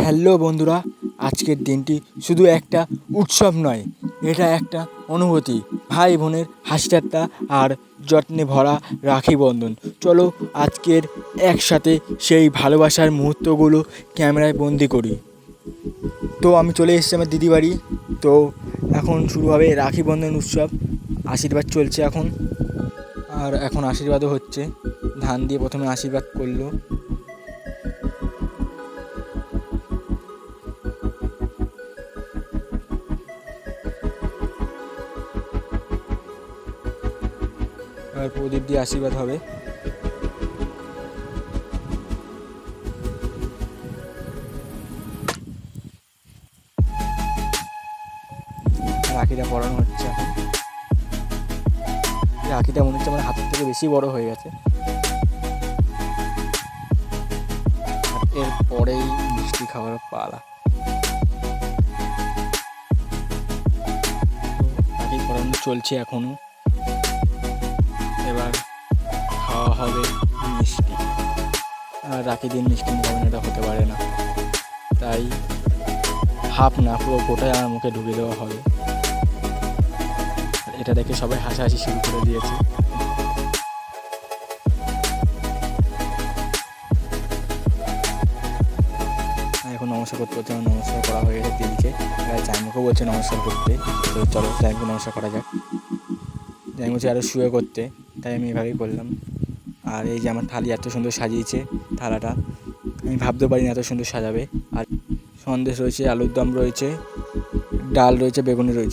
Hello বন্ধুরা, আজকের দিনটি শুধু একটা উৎসব নয়, এটা একটা অনুভূতি। ভাই বোনের হাসি ঠাট্টা আর যত্নে ভরা রাখি বন্ধন। চলো আজকের একসাথে সেই ভালোবাসার মুহূর্তগুলো ক্যামেরায় বন্দি করি। তো আমি চলে এসেছি আমার দিদি বাড়ি। তো এখন শুরু হবে রাখি বন্ধন উৎসব। আশীর্বাদ চলছে এখন। আর এখন আশীর্বাদও হচ্ছে। ধান দিয়ে প্রথমে আশীর্বাদ করল। প্রদীপ দিয়ে আশীর্বাদ হবে। রাখিটা পরানো হচ্ছে। রাখিটা মনে হচ্ছে আমার হাতের থেকে বেশি বড় হয়ে গেছে। এরপরেই মিষ্টি খাওয়ার পালা। রাখি চলছে এখনও। হবে মিষ্টি। আর রাখি দিন মিষ্টি হবে না এটা হতে পারে না। তাই হাফ না, পুরো গোটাই আমার মুখে ঢুকে দেওয়া হবে। এটা দেখে সবাই হাসাহাসি শুরু করে দিয়েছে। এখন নমস্কার করতে করতে নমস্কার করা হয়ে গেছে দিদিকে এবার জাইমুখও বলছে নমস্কার করতে। তো চলো জাইমুখ নমস্কার করা যাক। বলছে আরও শুয়ে করতে, তাই আমি এভাবেই করলাম। আর এই যে আমার থালি এত সুন্দর সাজিয়েছে, থালাটা। আমি ভাবতে পারি না এত সুন্দর সাজাবে। আর সন্দেশ রয়েছে, আলুর দম রয়েছে, ডাল রয়েছে, বেগুনি রয়েছে।